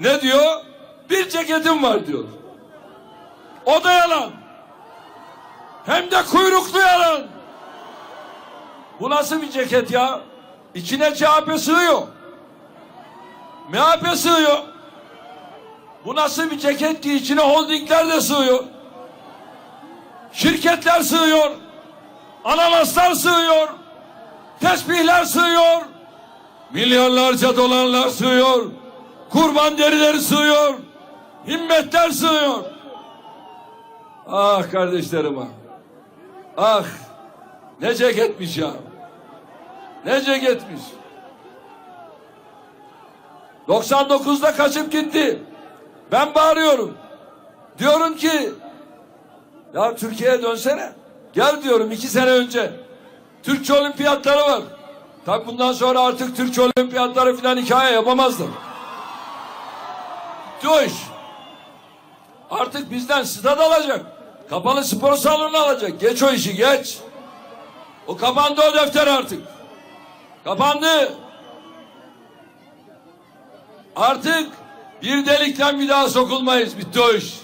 Ne diyor? Bir ceketim var diyor. O da yalan. Hem de kuyruklu yalan. Bu nasıl bir ceket ya? İçine CHP sığıyor. MHP sığıyor. Bu nasıl bir ceket ki içine holdingler de sığıyor. Şirketler sığıyor. Ananaslar sığıyor. Tesbihler sığıyor. Milyarlarca dolarlar sığıyor. Kurban derileri sığıyor. Himmetler sığıyor. Ah kardeşlerim ah. Ah. Ne ceketmiş ya. Ne ceketmiş. 99'da kaçıp gitti. Ben bağırıyorum. Diyorum ki ya Türkiye'ye dönsene. Gel diyorum iki sene önce. Türkçe olimpiyatları var. Tabi bundan sonra artık Türkçe olimpiyatları falan hikaye yapamazlar. Bitti o iş. Artık bizden stat alacak. Kapalı spor salonu alacak. Geç o işi geç. O kapandı o defter artık. Kapandı. Artık bir delikten bir daha sokulmayız. Bitti o iş.